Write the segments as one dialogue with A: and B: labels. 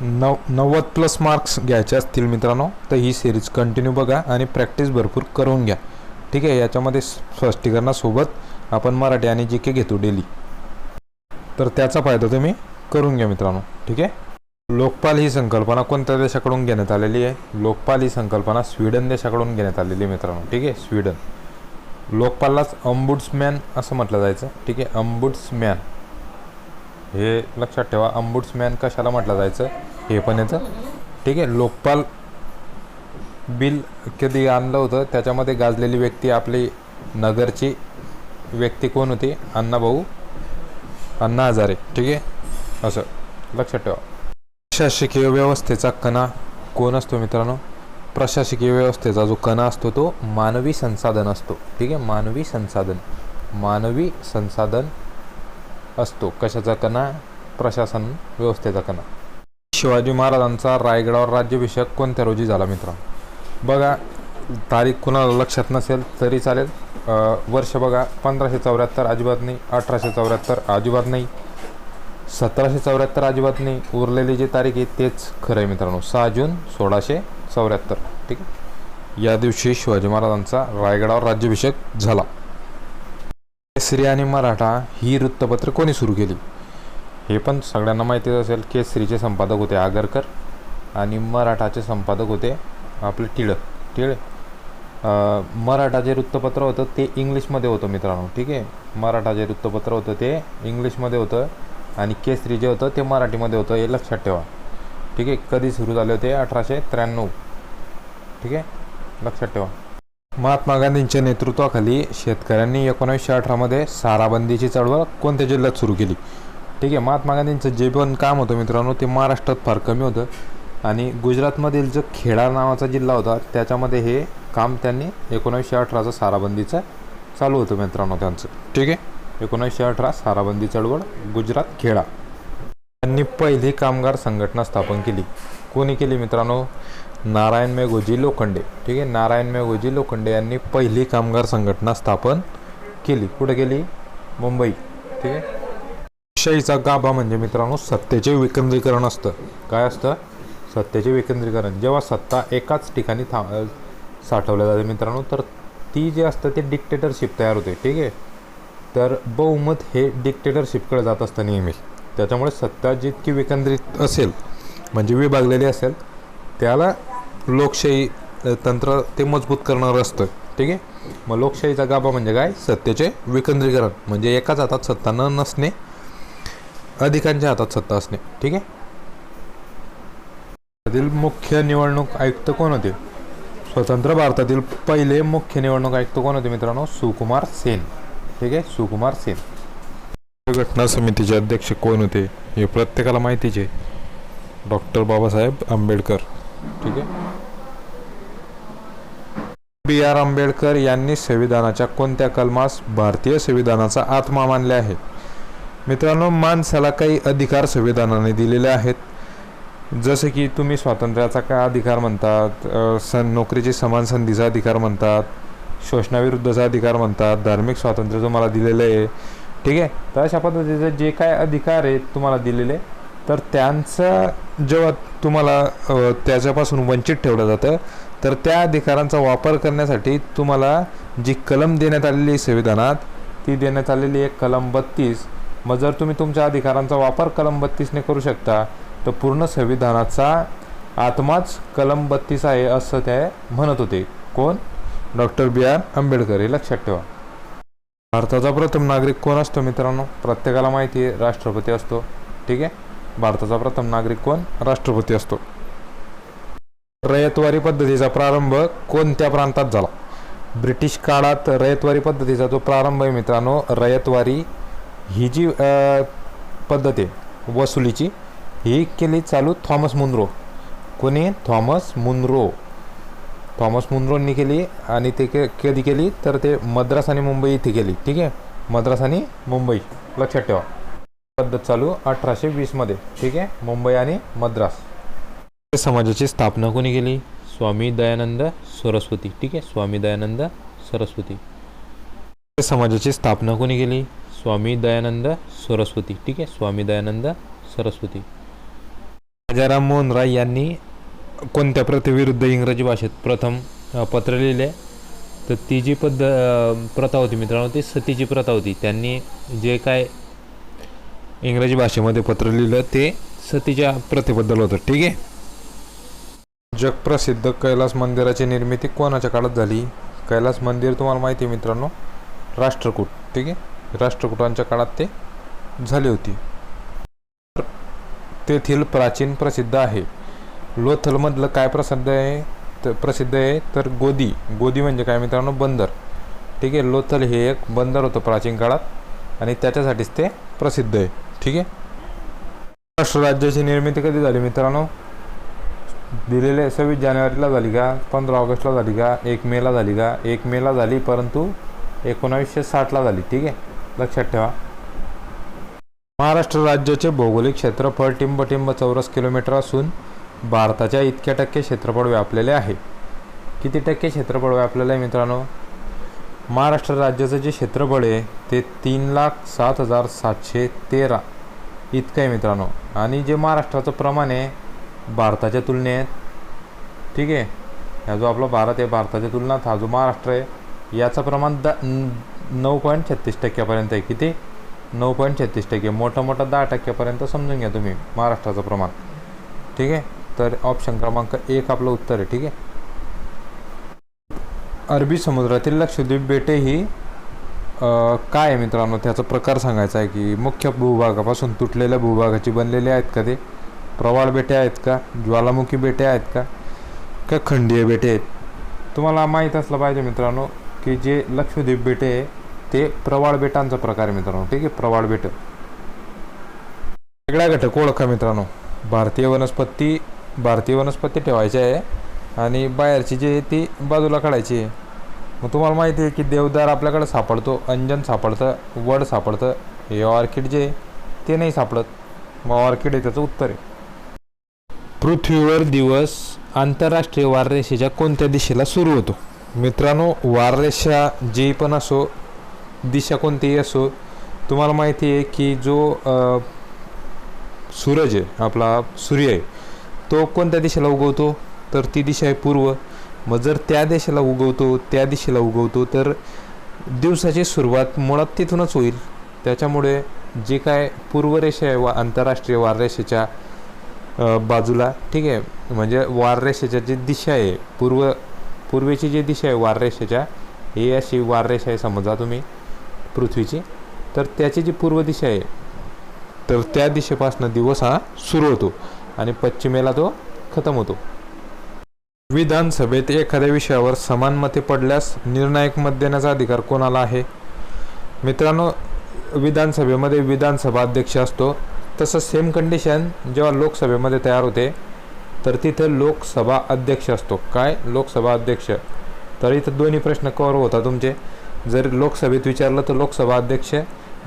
A: नव नव्वद plus marks घ्यायचे असतील मित्रांनो तर ही सिरीज कंटिन्यू बघा आणि प्रॅक्टिस भरपूर करून घ्या. ठीक आहे याच्यामध्ये स्पष्टीकरणासोबत आपण मराठी आणि जी के घेतो डेली तर त्याचा फायदा तुम्ही करून घ्या मित्रांनो ठीक आहे? लोकपाल ही संकल्पना कोणत्या देशाकडून घेण्यात आलेली आहे? लोकपाल ही संकल्पना स्वीडन देशाकडून घेण्यात आलेली आहे मित्रांनो ठीक आहे? स्वीडन. लोकपाललाच अंबुड्समॅन असं म्हटलं जायचं ठीक आहे? अंबुड्समॅन हे लक्षात ठेवा अंबुड्समॅन कशाला म्हटलं जायचं? हे पण येतं ठीक आहे लोकपाल बिल कधी आणलं होतं? त्याच्यामध्ये गाजलेली व्यक्ती आपली नगरची व्यक्ती कोण होती? अण्णाभाऊ अण्णा हजारे. ठीक आहे? असं. लक्षात ठेवा. प्रशासकीय व्यवस्थेचा कणा कोण असतो मित्रांनो? प्रशासकीय व्यवस्थेचा जो कणा असतो तो मानवी संसाधन असतो. ठीक आहे? मानवी संसाधन. मानवी संसाधन असतो. कशाचा कणा? प्रशासन व्यवस्थेचा कणा. शिवाजी महाराजांचा रायगडावर राज्याभिषेक कोणत्या रोजी झाला मित्र बघा तारीख कुणाला लक्षात नसेल तरी चालेल. वर्ष बघा पंधराशे चौऱ्याहत्तर अजिबात नाही अठराशे चौऱ्याहत्तर अजिबात नाही सतराशे चौऱ्याहत्तर अजिबात नाही. उरलेली जी तारीख आहे तेच खरं आहे मित्रांनो. सहा जून सोळाशे चौऱ्याहत्तर ठीक आहे? या दिवशी शिवाजी महाराजांचा रायगडावर राज्याभिषेक झाला. केसरी आणि मराठा ही वृत्तपत्र कोणी सुरू केली? हे पण सगळ्यांना माहितीच असेल केसरीचे संपादक होते आगरकर आणि मराठाचे संपादक होते आपले टिळक. टिळ मराठा जे वृत्तपत्र होतं ते इंग्लिशमध्ये होतं मित्रांनो ठीक आहे? मराठा जे वृत्तपत्र होतं ते इंग्लिशमध्ये होतं आणि केसरी जे होतं ते मराठीमध्ये होतं हे लक्षात ठेवा. ठीक आहे? कधी सुरू झाले होते? अठराशे त्र्याण्णव. ठीक आहे? लक्षात ठेवा. महात्मा गांधींच्या नेतृत्वाखाली शेतकऱ्यांनी एकोणीसशे अठरामध्ये साराबंदीची चळवळ कोणत्या जिल्ह्यात सुरू केली? ठीक आहे महात्मा गांधींचं जे पण काम होतं मित्रांनो ते महाराष्ट्रात फार कमी होतं. आणि गुजरातमधील जो खेडा नावाचा जिल्हा होता त्याच्यामध्ये हे काम त्यांनी एकोणीसशे अठराचं साराबंदीचं चालू होतं मित्रांनो त्यांचं. ठीक आहे? एकोणीसशे अठरा साराबंदी चळवळ गुजरात खेडा त्यांनी पहिली कामगार संघटना स्थापन केली. कोणी केली मित्रांनो? नारायण मेघोजी लोखंडे. ठीक आहे? नारायण मेघोजी लोखंडे यांनी पहिली कामगार संघटना स्थापन केली. कुठे केली? मुंबई. ठीक आहे? लोकशाहीचा गाभा म्हणजे मित्रांनो सत्तेचे विकेंद्रीकरण असतं. काय असतं? सत्तेचे विकेंद्रीकरण. जेव्हा सत्ता एकाच ठिकाणी था साठवल्या जाते मित्रांनो तर ती जी असतं ते डिक्टेटरशिप तयार होते ठीक आहे? तर बहुमत हे डिक्टेटरशिपकडे जात असतं नेहमी. त्याच्यामुळे सत्ता जितकी विकेंद्रित असेल म्हणजे विभागलेली असेल त्याला लोकशाही तंत्र ते मजबूत करणारं असतं ठीक आहे? मग लोकशाहीचा गाभा म्हणजे काय? सत्तेचे विकेंद्रीकरण. म्हणजे एकाच हातात सत्ता न नसणे अधिकांच्या हातात सत्ता असणे. ठीक आहे? भारतातील मुख्य निवडणूक आयुक्त कोण होते? स्वतंत्र भारतातील पहिले मुख्य निवडणूक आयुक्त कोण होते मित्रांनो? सुकुमार सेन. ठीक आहे? सुकुमार सेन. घटना समितीचे अध्यक्ष कोण होते? हे प्रत्येकाला माहितीच आहे. डॉक्टर बाबासाहेब आंबेडकर. ठीक आहे? बी आर आंबेडकर यांनी संविधानाच्या कोणत्या कलमास भारतीय संविधानाचा आत्मा मानले आहे? मित्रांनो माणसाला काही अधिकार संविधानाने दिलेले आहेत. जसे की तुम्ही स्वातंत्र्याचा काय अधिकार म्हणतात सन नोकरीची समान संधीचा अधिकार म्हणतात शोषणाविरुद्धचा अधिकार म्हणतात धार्मिक स्वातंत्र्य तुम्हाला दिलेलं आहे ठीक आहे? तर अशा पद्धतीचे जे काय अधिकार आहेत तुम्हाला दिलेले तर त्यांचा जेव्हा तुम्हाला त्याच्यापासून वंचित ठेवलं जातं तर त्या अधिकारांचा वापर करण्यासाठी तुम्हाला जी कलम देण्यात आलेली आहे संविधानात ती देण्यात आलेली आहे कलम बत्तीस. मग जर तुम्ही तुमच्या अधिकारांचा वापर कलम बत्तीसने करू शकता तर पूर्ण संविधानाचा आत्माच कलम बत्तीस आहे असं ते म्हणत होते. कोण? Doctor B. आर. आंबेडकर. हे लक्षात ठेवा. भारताचा प्रथम नागरिक कोण असतो मित्रांनो? प्रत्येकाला माहिती आहे राष्ट्रपती असतो. ठीक आहे? भारताचा प्रथम नागरिक कोण? राष्ट्रपती असतो. रयतवारी पद्धतीचा प्रारंभ कोणत्या प्रांतात झाला? ब्रिटिश काळात रयतवारी पद्धतीचा जो प्रारंभ आहे मित्रांनो रयतवारी ही जी पद्धत आहे वसुलीची ही केली चालू थॉमस मुनरो. कोणी? Thomas Munro. थॉमस मुनरोंनी केली आणि ते के कधी केली? तर ते मद्रास आणि मुंबई इथे केली. ठीक आहे? मद्रास आणि मुंबई. लक्षात ठेवा. पद्धत चालू अठराशे वीसमध्ये ठीक आहे? मुंबई आणि मद्रास. समाजाची स्थापना कोणी केली? स्वामी दयानंद सरस्वती. ठीक आहे? स्वामी दयानंद सरस्वती. समाजाची स्थापना कोणी केली? स्वामी दयानंद सरस्वती. ठीक आहे? स्वामी दयानंद सरस्वती. राजाराम मोहन राय यांनी कोणत्या प्रथेविरुद्ध इंग्रजी भाषेत प्रथम पत्र लिहिले? तर ती जी पद्ध प्रथा होती मित्रांनो ती सतीची प्रथा होती. त्यांनी जे काय इंग्रजी भाषेमध्ये पत्र लिहिलं ते सतीच्या प्रथेबद्दल होतं. ठीक आहे? जगप्रसिद्ध कैलास मंदिराची निर्मिती कोणाच्या काळात झाली? कैलास मंदिर तुम्हाला माहिती आहे मित्रांनो? राष्ट्रकूट. ठीक आहे? राष्ट्रकुटांच्या काळात ते झाली होती. तेथील प्राचीन प्रसिद्ध आहे. लोथलमधलं काय प्रसिद्ध आहे? तर प्रसिद्ध आहे तर गोदी. गोदी म्हणजे काय मित्रांनो? बंदर. ठीक आहे? लोथल हे एक बंदर होतं प्राचीन काळात आणि त्याच्यासाठीच ते प्रसिद्ध आहे. ठीक आहे? महाराष्ट्र राज्याची निर्मिती कधी झाली मित्रांनो? दिलेले सव्वीस जानेवारीला झाली का? पंधरा ऑगस्टला झाली का? एक मेला झाली का? एक मेला झाली परंतु एकोणावीसशे साठला झाली. ठीक आहे? लक्षात ठेवा. महाराष्ट्र राज्याचे भौगोलिक क्षेत्रफळ टिंबटिंब चौरस किलोमीटर असून भारताच्या इतक्या टक्के क्षेत्रफळ व्यापलेले आहे. किती टक्के क्षेत्रफळ व्यापलेलं आहे मित्रांनो? महाराष्ट्र राज्याचं जे क्षेत्रफळ आहे ते तीन लाख सात हजार सातशे तेरा. इतकं आहे मित्रांनो. आणि जे महाराष्ट्राचं प्रमाण आहे भारताच्या तुलनेत ठीक आहे? हा जो आपला भारत आहे भारताच्या तुलनेत हा जो महाराष्ट्र आहे याचं प्रमाण द नऊ पॉईंट छत्तीस टक्क्यापर्यंत आहे किती? नऊ पॉईंट छत्तीस टक्के. मोठं मोठं दहा टक्क्यापर्यंत समजून घ्या तुम्ही महाराष्ट्राचं प्रमाण. ठीक आहे? तर ऑप्शन क्रमांक एक आपलं उत्तर आहे ठीक आहे? अरबी समुद्रातील लक्षद्वीप बेटे ही काय आहे मित्रांनो? त्याचा प्रकार सांगायचा आहे की मुख्य भूभागापासून तुटलेल्या भूभागाची बनलेले आहेत का ते? प्रवाळ बेटे आहेत का? ज्वालामुखी बेटे आहेत का? का खंडीय बेटे आहेत? तुम्हाला माहीत असलं पाहिजे मित्रांनो की जे लक्षद्वीप बेटे आहे ते प्रवाळ बेटांचा प्रकार आहे मित्रांनो ठीक आहे? प्रवाळ बेट. वेगळ्या घटक ओळखा मित्रांनो. भारतीय वनस्पती भारतीय वनस्पती ठेवायची आहे आणि बाहेरची जी आहे ती बाजूला काढायची आहे. मग तुम्हाला माहिती आहे की देवदार आपल्याकडे सापडतो अंजन सापडतं वड सापडतं हे ऑर्किड जे ते नाही सापडत. मग ऑर्किड आहे त्याचं उत्तर आहे. पृथ्वीवर दिवस आंतरराष्ट्रीय वाररेषेच्या कोणत्या दिशेला सुरू होतो? मित्रांनो वाररेषा जी पण असो दिशा कोणतीही असो तुम्हाला माहिती आहे की जो सूरज आहे आपला सूर्य आहे तो कोणत्या दिशेला उगवतो? तर ती दिशा आहे पूर्व. मग जर त्या दिशेला उगवतो त्या दिशेला उगवतो तर दिवसाची सुरुवात मुळात तिथूनच होईल. त्याच्यामुळे जे काय पूर्वरेषा आहे वा आंतरराष्ट्रीय वाररेषेच्या बाजूला ठीक आहे? म्हणजे वाररेषेच्या जी दिशा आहे पूर्व पूर्वेची जी दिशा आहे वाररेषेच्या ही अशी वाररेषा आहे समजा तुम्ही. पृथ्वीची. तर त्याची जी पूर्व दिशा आहे तर त्या दिशेपासून दिवस हा सुरू होतो आणि पश्चिमेला तो खतम होतो. विधानसभेत एखाद्या विषयावर समान मते पडल्यास निर्णायक मत देण्याचा अधिकार कोणाला आहे? मित्रांनो विधानसभेमध्ये विधानसभा अध्यक्ष असतो तसं सेम कंडिशन जेव्हा लोकसभेमध्ये तयार होते तर तिथे लोकसभा अध्यक्ष असतो. काय? लोकसभा अध्यक्ष. तर इथं दोन्ही प्रश्न कवर होता तुमचे. जर लोकसभेत विचारलं तर लोकसभा अध्यक्ष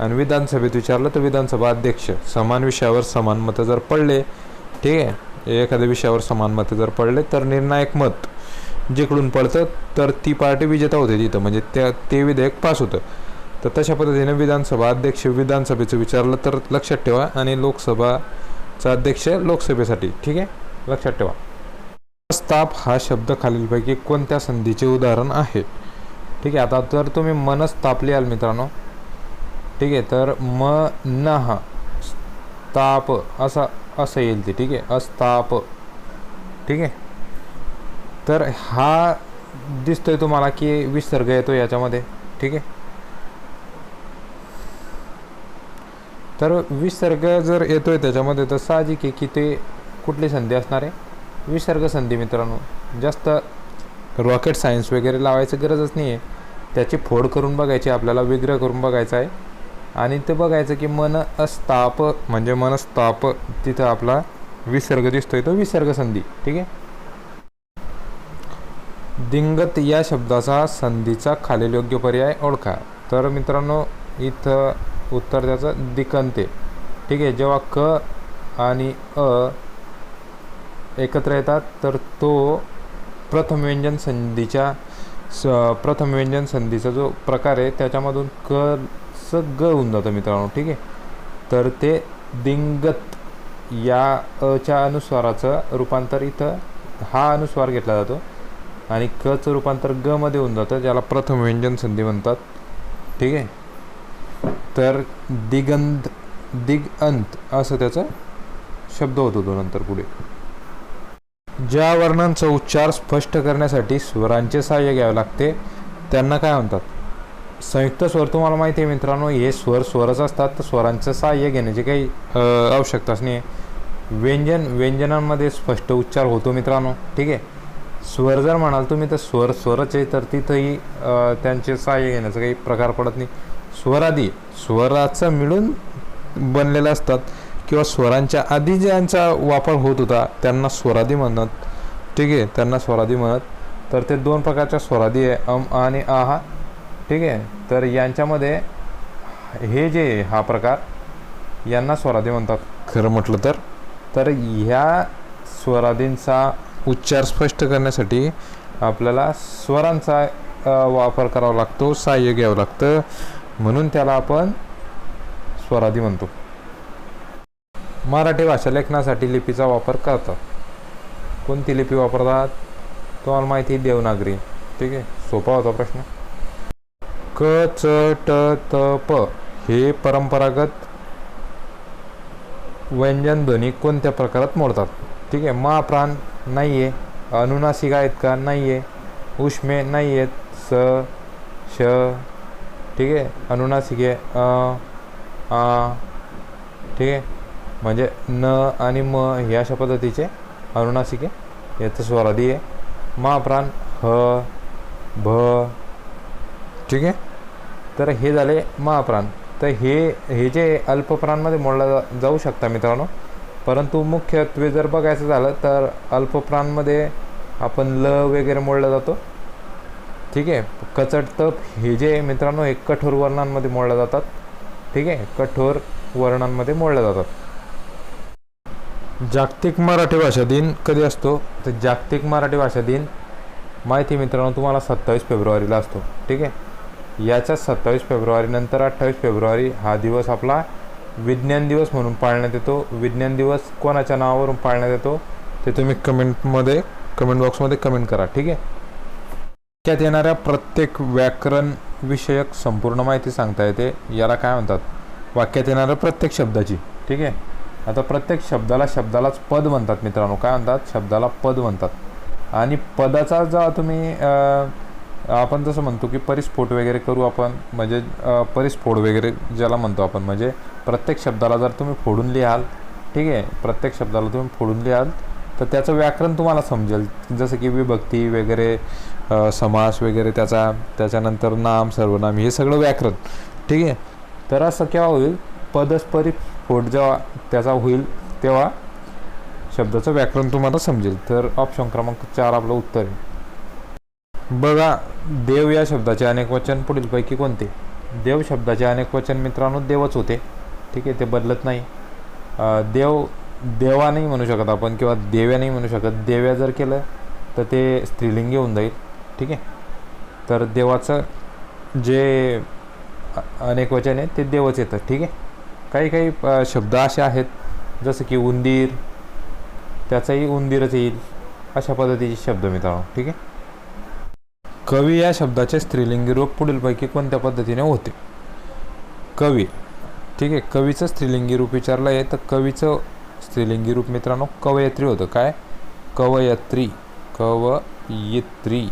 A: आणि विधानसभेत विचारलं तर विधानसभा अध्यक्ष समान विषयावर समान मतं जर पडले ठीक आहे एखाद्या विषयावर समान मतं जर पडले तर निर्णायक मत जिकडून पडतं तर ती पार्टी विजेता होते तिथं. म्हणजे त्या ते विधेयक पास होतं. तर तशा पद्धतीने विधानसभा अध्यक्ष विधानसभेचं विचारलं तर लक्षात ठेवा आणि लोकसभाचा अध्यक्ष लोकसभेसाठी ठीक आहे? लक्षात ठेवा. प्रस्ताप हा शब्द खालीलपैकी कोणत्या संधीचे उदाहरण आहे? ठीक आहे आता तर तुम्ही मनस्ताप लिहाल मित्रांनो. ठीक आहे तर म न हा ताप असा असं येईल ते ठीक आहे अस्ताप. ठीक आहे? तर हा दिसतोय तुम्हाला की विसर्ग येतो याच्यामध्ये ठीक आहे? तर विसर्ग जर येतोय त्याच्यामध्ये तर साहजिक आहे की ते कुठली संधी असणार आहे? विसर्ग संधी मित्रांनो जास्त रॉकेट सायन्स वगैरे लावायची गरजच नाही आहे त्याची फोड करून बघायची आपल्याला विग्रह करून बघायचा आहे. आणि ते बघायचं की मन अस्ताप म्हणजे मनस्ताप तिथं आपला विसर्ग दिसतोय तो विसर्ग संधी ठीक आहे? दिंगत या शब्दाचा संधीचा खालील योग्य पर्याय ओळखा. तर मित्रांनो इथं उत्तर त्याचं दिकंते ठीक आहे? जेव्हा क आणि अ एकत्र येतात तर तो प्रथम व्यंजन संधीच्या स प्रथम व्यंजन संधीचा जो प्रकार आहे त्याच्यामधून क स ग होऊन जातं मित्रांनो ठीक आहे? तर ते दिंगत या अच्या अनुस्वाराचं रूपांतर इथं हा अनुस्वार घेतला जातो. आणि कचं रूपांतर ग मध्ये होऊन जातं ज्याला प्रथम व्यंजन संधी म्हणतात ठीक आहे? तर दिगंध दिगंत असं त्याचा शब्द होत होतो नंतर पुढे. ज्या वर्णांचा उच्चार स्पष्ट करण्यासाठी स्वरांचे सहाय्य घ्यावे लागते त्यांना काय म्हणतात? संयुक्त स्वर तुम्हाला माहिती आहे मित्रांनो हे स्वर स्वरच असतात तर स्वरांचं सहाय्य घेण्याची काही आवश्यकताच नाही आहे. व्यंजन व्यंजनांमध्ये स्पष्ट उच्चार होतो मित्रांनो ठीक आहे? स्वर जर म्हणाल तुम्ही तर स्वर स्वरच आहे तर तिथंही त्यांचे सहाय्य घेण्याचा काही प्रकार पडत नाही. स्वरादी स्वराचं मिळून बनलेलं असतात. किंवा स्वरांच्या आधी ज्यांचा वापर होत होता त्यांना स्वरादी म्हणत. ठीक आहे? त्यांना स्वरादी म्हणत. तर ते दोन प्रकारच्या स्वरादी आहे अम आणि आ हा ठीक आहे? तर यांच्यामध्ये हे जे हा प्रकार यांना स्वरादी म्हणतात. खरं म्हटलं तर? तर ह्या स्वरादींचा उच्चार स्पष्ट करण्यासाठी आपल्याला स्वरांचा वापर करावा लागतो सहाय्य घ्यावं लागतं. म्हणून त्याला आपण स्वरादी म्हणतो. मराठी भाषा लेखनासाठी लिपीचा वापर करतात. कोणती लिपी वापरतात? तुम्हाला माहिती देवनागरी. ठीक आहे? सोपा होता प्रश्न. क च ट त प हे परंपरागत व्यंजन ध्वनी कोणत्या प्रकारात मोडतात? ठीक आहे? मा प्राण नाही आहे अनुनासिका आहेत का? नाही आहे उष्मे नाही आहेत स श. ठीक आहे? अनुनासिके अ आ. ठीक आहे? म्हणजे न आणि म हे अशा पद्धतीचे अनुनासिके याचं स्वरादी आहे. महाप्राण ह भ ठीक आहे? तर हे झाले महाप्राण तर हे हे जे अल्पप्राणमध्ये मोडला जा जाऊ शकता मित्रांनो परंतु मुख्यत्वे जर बघायचं झालं तर अल्पप्राणमध्ये आपण ल वगैरे मोडला जातो. ठीक आहे? कचट तप हे जे मित्रांनो हे कठोर वर्णांमध्ये मोडल्या जातात. ठीक आहे? कठोर वर्णांमध्ये मोडल्या जातात. जागतिक मराठी भाषा दिन कधी असतो? तर जागतिक मराठी भाषा दिन माहिती मित्रांनो तुम्हाला सत्तावीस फेब्रुवारीला असतो. ठीक आहे? याच्या सत्तावीस फेब्रुवारीनंतर अठ्ठावीस फेब्रुवारी हा दिवस आपला विज्ञान दिवस म्हणून पाळण्यात येतो. विज्ञान दिवस कोणाच्या नावावरून पाळण्यात येतो? ते तुम्ही कमेंटमध्ये कमेंट बॉक्समध्ये कमेंट करा. ठीक आहे? त्यात येणाऱ्या प्रत्येक व्याकरण विषयक संपूर्ण माहिती सांगता येते. याला काय म्हणतात? वाक्यात येणाऱ्या प्रत्येक शब्दाची. ठीक आहे? आता प्रत्येक शब्दाला शब्दालाच पद म्हणतात मित्रांनो. काय म्हणतात? शब्दाला पद म्हणतात. आणि पदाचा जर तुम्ही आपण जसं म्हणतो की परिस्फोट वगैरे करू आपण म्हणजे परिस्फोट वगैरे ज्याला म्हणतो आपण म्हणजे प्रत्येक शब्दाला जर तुम्ही फोडून लिहाल ठीक आहे प्रत्येक शब्दाला तुम्ही फोडून लिहाल तर त्याचं व्याकरण तुम्हाला समजेल. जसं की विभक्ती वगैरे समास वगैरे त्याचा त्याच्यानंतर नाम सर्वनाम हे सगळं व्याकरण ठीक आहे. तर असं केव्हा होईल? पदस्परी स्फोट जेव्हा त्याचा होईल तेव्हा शब्दाचं व्याकरण तुम्हाला समजेल. तर ऑप्शन क्रमांक चार आपलं उत्तर आहे. बघा देव या शब्दाचे अनेक वचन पुढीलपैकी कोणते? देव शब्दाचे अनेक वचन मित्रांनो देवच होते. ठीक आहे ते बदलत नाही. देव देवा नाही म्हणू शकत आपण किंवा देव्या नाही म्हणू शकत. देव्या जर केलं तर ते स्त्रीलिंग येऊन जाईल. ठीक आहे? तर देवाचं जे अनेक वचन आहे ते देवच येतं. ठीक आहे? काही काही शब्द असे आहेत जसं की उंदीर त्याचाही उंदीरच येईल अशा पद्धतीचे शब्द मित्रांनो ठीक आहे? कवी या शब्दाचे स्त्रीलिंगी रूप पुढीलपैकी कोणत्या पद्धतीने होते? कवी ठीक आहे कवीचं स्त्रीलिंगी रूप विचारलं आहे तर कवीचं स्त्रीलिंगी रूप मित्रांनो कवयत्री होतं. काय? कवयत्री कवयित्री.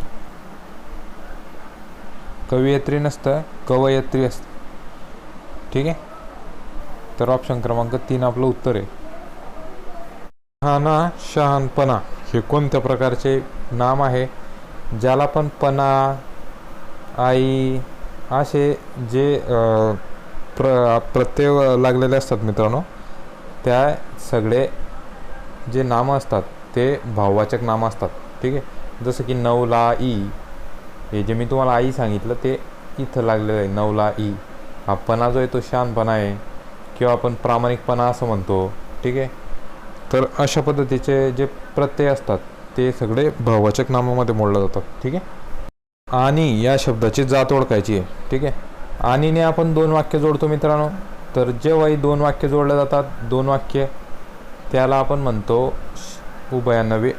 A: कवयित्री नसतं कवयत्री असतं. ठीक आहे? तर ऑप्शन क्रमांक तीन आपलं उत्तर आहे. शहाणा शहाणपणा हे कोणत्या प्रकारचे नाम आहे? ज्याला पण पणा आई असे जे प्र प्रत्यय लागलेले असतात मित्रांनो त्या सगळे जे नामं असतात ते भाववाचक नामं असतात. ठीक आहे? जसं की नवला ई. हे जे मी तुम्हाला आई सांगितलं ते इथं लागलेलं आहे नवला ई. हा पणा जो आहे तो शहाणपणा आहे. किंवा आपण प्रामाणिकपणा असं म्हणतो ठीक आहे? तर अशा पद्धतीचे जे प्रत्यय असतात ते सगळे भाववाचक नामामध्ये मोडले जातात ठीक आहे? आणि या शब्दाची जात ओळखायची आहे ठीक आहे? आणिने आपण दोन वाक्य जोडतो मित्रांनो. तर जेव्हाही दोन वाक्य जोडले जातात दोन वाक्य त्याला आपण म्हणतो श- उभयान्नवी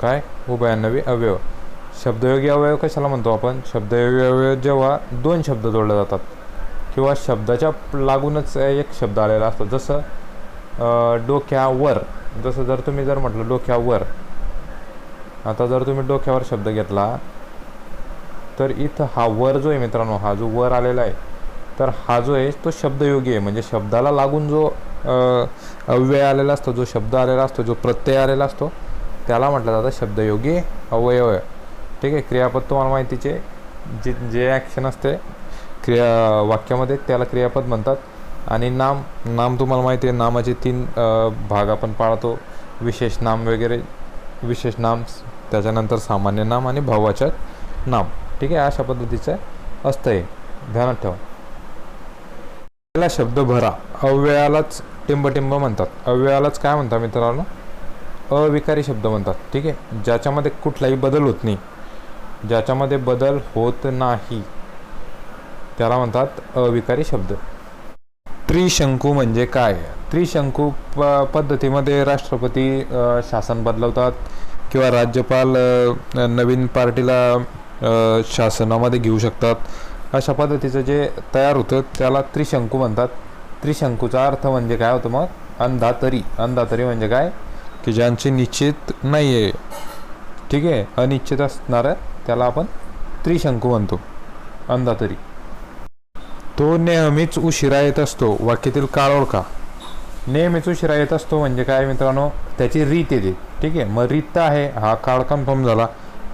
A: काय? उभयानवी अवयव शब्दयोगी अवयव कशाला म्हणतो आपण? शब्दयोगी अवयव जेव्हा दोन शब्द जोडले जातात किंवा शब्दाच्या लागूनच एक शब्द आलेला असतो. जसं डोक्यावर जसं जर तुम्ही जर म्हटलं डोक्यावर आता जर तुम्ही डोक्यावर शब्द घेतला तर इथं हा वर जो आहे मित्रांनो हा जो वर आलेला आहे तर हा जो आहे तो शब्दयोगी आहे. म्हणजे शब्दाला लागून जो अव्यय आलेला असतो जो शब्द आलेला असतो जो प्रत्यय आलेला असतो त्याला म्हटलं जातं शब्दयोगी अवयव. ठीक आहे क्रियापद तुम्हाला माहितीचे जे जे ॲक्शन असते क्रिया वाक्यामध्ये त्याला क्रियापद म्हणतात. आणि नाम नाम तुम्हाला माहिती आहे नामाचे तीन भाग आपण पाळतो. विशेष नाम वगैरे विशेष नाम त्याच्यानंतर सामान्य नाम आणि भाववाचक नाम. ठीक आहे अशा पद्धतीचं असतं हे ध्यानात ठेवा. पहिला शब्द भरा. अव्ययालाच टिंबटिंब म्हणतात. अव्ययालाच काय म्हणतात मित्रांनो? अविकारी शब्द म्हणतात. ठीक आहे? ज्याच्यामध्ये कुठलाही बदल होत नाही. ज्याच्यामध्ये बदल होत नाही. त्याला म्हणतात अविकारी शब्द. त्रिशंकू म्हणजे काय? त्रिशंकू प पद्धतीमध्ये राष्ट्रपती शासन बदलवतात किंवा राज्यपाल नवीन पार्टीला शासनामध्ये घेऊ शकतात. अशा पद्धतीचं जे तयार होतं त्याला त्रिशंकू म्हणतात. त्रिशंकूचा अर्थ म्हणजे काय होतं मग? अंधातरी. अंधातरी म्हणजे काय? की ज्यांचे निश्चित नाही आहे ठीक आहे? अनिश्चित असणारं त्याला आपण त्रिशंकू म्हणतो. अंधातरी. तो नेहमीच उशिरा येत असतो. वाक्यातील काळ ओळखा. नेहमीच उशिरा येत असतो म्हणजे काय मित्रांनो? त्याची रीत येते. ठीक आहे? मग रीत तर आहे. हा काळ कन्फर्म झाला.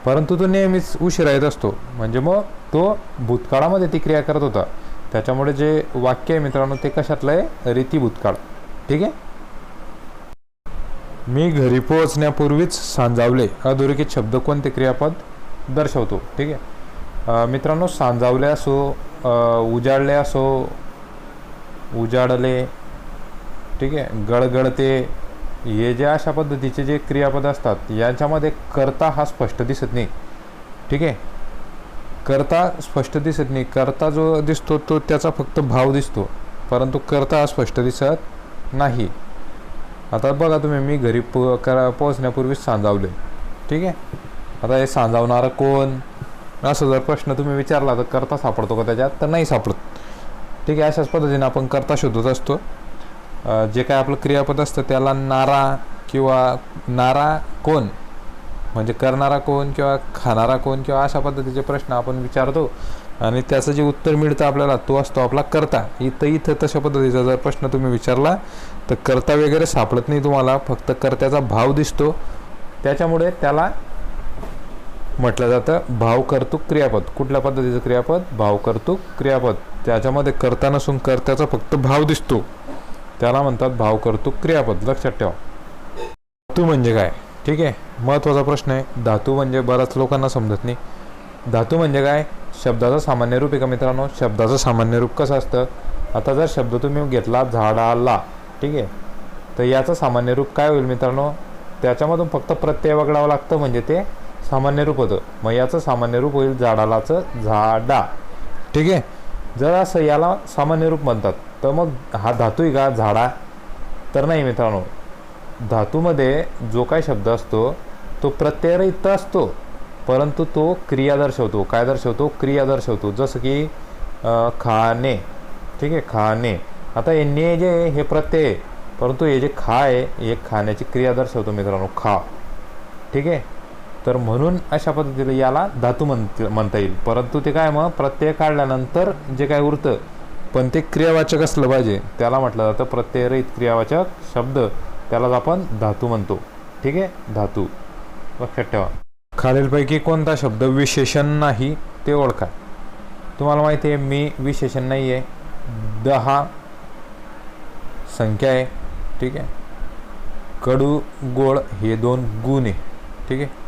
A: परंतु तो नेहमीच उशिरा येत असतो. म्हणजे मग तो भूतकाळामध्ये ती क्रिया करत होता. त्याच्यामुळे जे वाक्य आहे मित्रांनो ते कशातलं आहे? रीती भूतकाळ. ठीक आहे? मी घरी पोहोचण्यापूर्वीच सांजावले. अधोरेखित शब्द कोणते क्रियापद दर्शवतो? ठीक आहे? मित्रांनो सांजावले असो हो उजाडले असो उजाडले ठीक आहे गळगळते हे जे अशा पद्धतीचे जे क्रियापद असतात यांच्यामध्ये करता हा स्पष्ट दिसत नाही. ठीक आहे? करता स्पष्ट दिसत नाही. करता जो दिसतो तो त्याचा फक्त भाव दिसतो. परंतु करता हा स्पष्ट दिसत नाही. आता बघा तुम्ही मी घरी पो करा पोहोचण्यापूर्वीच सांजावले. ठीक आहे? आता हे सांजावणारं कोण? असं जर प्रश्न तुम्ही विचारला तर करता सापडतो का त्याच्यात? तर नाही सापडत. ठीक आहे अशाच पद्धतीने आपण करता शोधत असतो. जे काय आपलं क्रियापद असतं त्याला नारा किंवा नारा कोण? म्हणजे करणारा कोण किंवा खाणारा कोण किंवा अशा पद्धतीचे प्रश्न आपण विचारतो. आणि त्याचं जे उत्तर मिळतं आपल्याला तो असतो आपला कर्ता. इथं इथं तशा पद्धतीचा जर प्रश्न तुम्ही विचारला तर कर्ता वगैरे सापडत नाही तुम्हाला. फक्त कर्त्याचा भाव दिसतो. त्याच्यामुळे त्याला म्हटलं जातं भाव कर्तुक क्रियापद. कुठल्या पद्धतीचं क्रियापद? भाव कर्तुक क्रियापद. त्याच्यामध्ये कर्ता नसून कर्त्याचा फक्त भाव दिसतो. त्याला म्हणतात भाव कर्तुक क्रियापद. लक्षात ठेवा. धातू म्हणजे काय? ठीक आहे? महत्त्वाचा प्रश्न आहे. धातू म्हणजे बऱ्याच लोकांना समजत नाही. धातू म्हणजे काय? शब्दाचं सामान्य रूप आहे का मित्रांनो? शब्दाचं सामान्य रूप कसं असतं? आता जर शब्द तुम्ही घेतला झाडाला ठीक आहे? तर याचं सामान्य रूप काय होईल मित्रांनो? त्याच्यामधून फक्त प्रत्यय वगळावं लागतं म्हणजे ते सामान्य रूप होतं. मग याचं सामान्य रूप होईल झाडालाचं झाडा. ठीक आहे? जर असं याला सामान्य रूप म्हणतात तर मग हा धातू आहे का? झाडा. तर नाही मित्रांनो. धातूमध्ये जो काय शब्द असतो तो प्रत्ययरहित असतो. परंतु तो क्रिया दर्शवतो. काय दर्शवतो? क्रिया दर्शवतो. जसं की खाणे. ठीक आहे? खाणे. आता हे ने जे आहे, हे प्रत्यय परंतु हे जे खा आहे हे खाण्याची क्रिया दर्शवतो मित्रांनो. खा. ठीक आहे? तर म्हणून अशा पद्धतीने याला धातू म्हण म्हणता येईल. परंतु ते काय मग प्रत्यय काढल्यानंतर जे काय उरतं पण ते क्रियावाचक असलं पाहिजे. त्याला म्हटलं जातं प्रत्ययरहित क्रियावाचक शब्द. त्यालाच आपण धातू म्हणतो. ठीक आहे? धातू. लक्षात ठेवा. खालीलपैकी कोणता शब्द विशेषण नाही ते ओळखा. तुम्हाला माहिती आहे मी विशेषण नाही आहे दहा संख्या आहे. ठीक आहे? कडू गोळ हे दोन गुण आहे. ठीक आहे?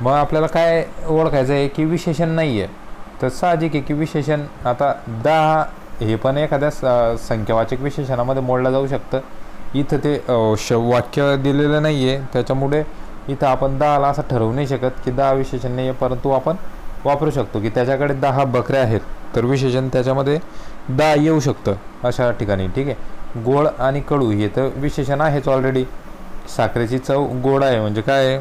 A: मग आपल्याला काय ओळखायचं आहे की विशेषण नाही आहे तर साहजिक आहे की विशेषण आता दहा हे पण एखाद्या स- संख्यावाचक विशेषणामध्ये मोडलं जाऊ शकतं. इथं ते श वाक्य दिलेलं नाही आहे त्याच्यामुळे इथं आपण दहाला असं ठरवू नाही शकत की दहा विशेषण नाही आहे परंतु आपण वापरू शकतो की त्याच्याकडे दहा बकऱ्या आहेत. तर विशेषण त्याच्यामध्ये दहा येऊ शकतं अशा ठिकाणी ठीक आहे. गोड आणि कडू हे तर विशेषण आहेच ऑलरेडी साखरेची चव गोड आहे म्हणजे काय आहे?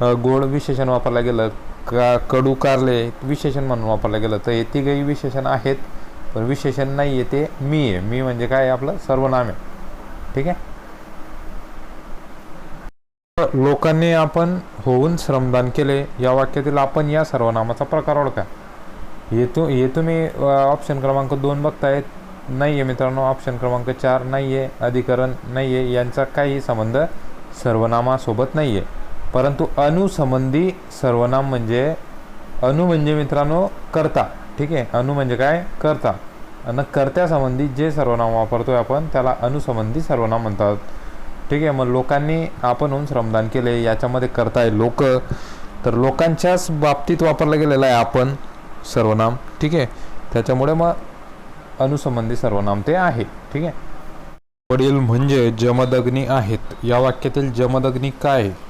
A: गोड विशेषण वापरलं गेलं का कडू कारले विशेषण म्हणून वापरलं गेलं तर हे तिघही विशेषण आहेत पण विशेषण नाही आहे ते मी आहे. मी म्हणजे काय आपलं? सर्वनाम आहे. ठीक आहे? लोकांनी आपण होऊन श्रमदान केले या वाक्यातील आपण या सर्वनामाचा प्रकार ओळखा. हे तू हे तुम्ही ऑप्शन क्रमांक दोन बघतायत नाही आहे मित्रांनो ऑप्शन क्रमांक चार नाही आहे अधिकरण नाही आहे यांचा काही संबंध सर्वनामासोबत नाही आहे परंतु अनुसंबंधी सर्वनाम म्हणजे अनु म्हणजे मित्रांनो करता. ठीक आहे? अनु म्हणजे काय? करता. आणि कर्त्यासंबंधी जे सर्वनाम वापरतोय आपण त्याला अनुसंबंधी सर्वनाम म्हणतात. ठीक आहे? मग लोकांनी आपण होऊन श्रमदान केले. याच्यामध्ये करताय लोक. तर लोकांच्याच बाबतीत वापरलं गेलेलं आहे आपण सर्वनाम. ठीक आहे? त्याच्यामुळे मग अनुसंबंधी सर्वनाम ते आहे. ठीक आहे? वडील म्हणजे जमदग्नी आहेत. या वाक्यातील जमदग्नी काय? आहे?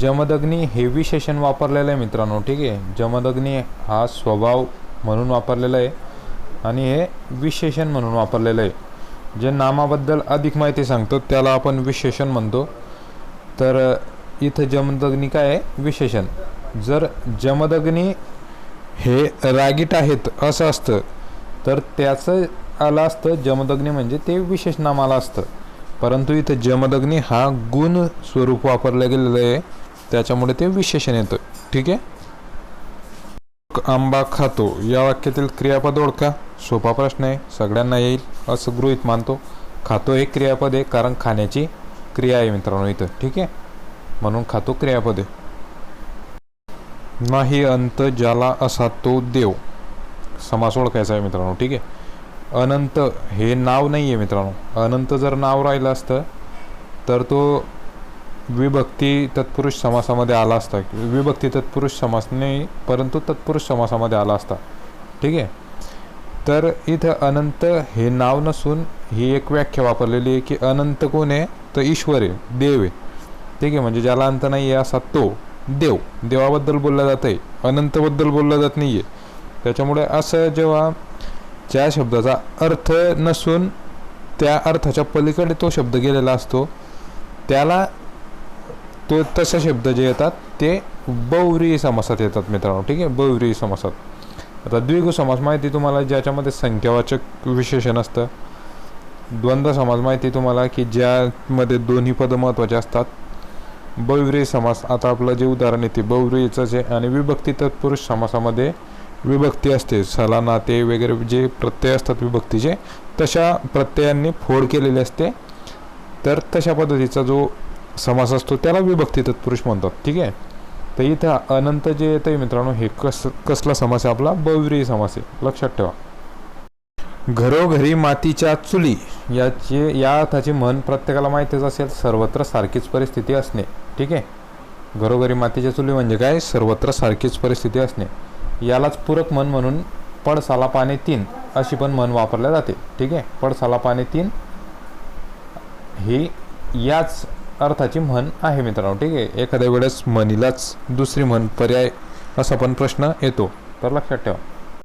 A: जमदग्नी हे विशेषण वापरलेलं आहे मित्रांनो ठीक आहे? जमदग्नी हा स्वभाव म्हणून वापरलेला आहे आणि हे विशेषण म्हणून वापरलेलं आहे. जे नामाबद्दल अधिक माहिती सांगतो त्याला आपण विशेषण म्हणतो. तर इथं जमदग्नी काय आहे? विशेषण जर जमदग्नी हे रागीट आहेत असं असतं तर त्याचं आलं असतं जमदग्नी म्हणजे ते विशेष नामाला असतं. परंतु इथं जमदग्नी हा गुण स्वरूप वापरलं गेलेलं आहे. त्याच्यामुळे ते विशेषण येतं ठीक आहे? आंबा खातो. या वाक्यातील क्रियापद ओळखा. सोपा प्रश्न आहे. सगळ्यांना येईल असं गृहीत मानतो. खातो हे क्रियापद आहे कारण खाण्याची क्रिया आहे मित्रांनो इथं. ठीक आहे? म्हणून खातो क्रियापद आहे. नाही अंत ज्याला असा तो देव. समास ओळखायचा आहे मित्रांनो. ठीक आहे? अनंत हे नाव नाही आहे मित्रांनो. अनंत जर नाव राहिलं असतं तर तो विभक्ती तत्पुरुष समासामध्ये आला असता. विभक्ती तत्पुरुष समास नाही परंतु तत्पुरुष समासामध्ये आला असता. ठीक आहे? तर इथं अनंत हे नाव नसून ही एक व्याख्या वापरलेली आहे की अनंत कोण आहे? तर ईश्वर आहे देव आहे. ठीक आहे? म्हणजे ज्याला अंत नाही आहे असा तो देव. देवाबद्दल बोललं जात आहे अनंतबद्दल बोललं जात नाही आहे त्याच्यामुळे असं जेव्हा ज्या शब्दाचा अर्थ नसून त्या अर्थाच्या पलीकडे तो शब्द गेलेला असतो त्याला तो तसे शब्द जे येतात ते बौरी समासात येतात मित्रांनो ठीक आहे? बौरी समासात. आता द्विगु समास माहिती तुम्हाला ज्याच्यामध्ये संख्यावाचक विशेषण असतं. द्वंद्व समास माहिती तुम्हाला की ज्यामध्ये दोन्ही पदं महत्त्वाचे असतात. बहुव्रीही समास आता आपलं जे उदाहरण येते बहुव्रीहीचंच आहे आणि विभक्ती तत्पुरुष समासामध्ये विभक्ती असते. सला नाते वगैरे जे प्रत्यय असतात विभक्तीचे तशा प्रत्ययांनी फोड केलेली असते. तर तशा पद्धतीचा जो समास असतो त्याला विभक्ती तत्पुरुष म्हणतात. ठीक आहे? तर इथं अनंत जे येतं आहे मित्रांनो हे कस कसला समास आहे आपला? बहुव्रीही समास आहे. लक्षात ठेवा. घरोघरी मातीच्या चुली याची या अर्थाचे म्हण प्रत्येकाला माहितीच असेल सर्वत्र सारखीच परिस्थिती असणे. ठीक आहे? घरोघरी मातीच्या चुली म्हणजे काय? सर्वत्र सारखीच परिस्थिती असणे. यालाच पूरक म्हण म्हणून पडसाला पाने तीन अशी पण म्हण वापरल्या जाते. ठीक आहे? पडसाला पाने तीन ही याच अर्थाची म्हण आहे मित्रांनो. ठीक आहे? एखाद्या वेळेस म्हणीलाच दुसरी म्हण पर्याय असा पण प्रश्न येतो. तर लक्षात ठेवा.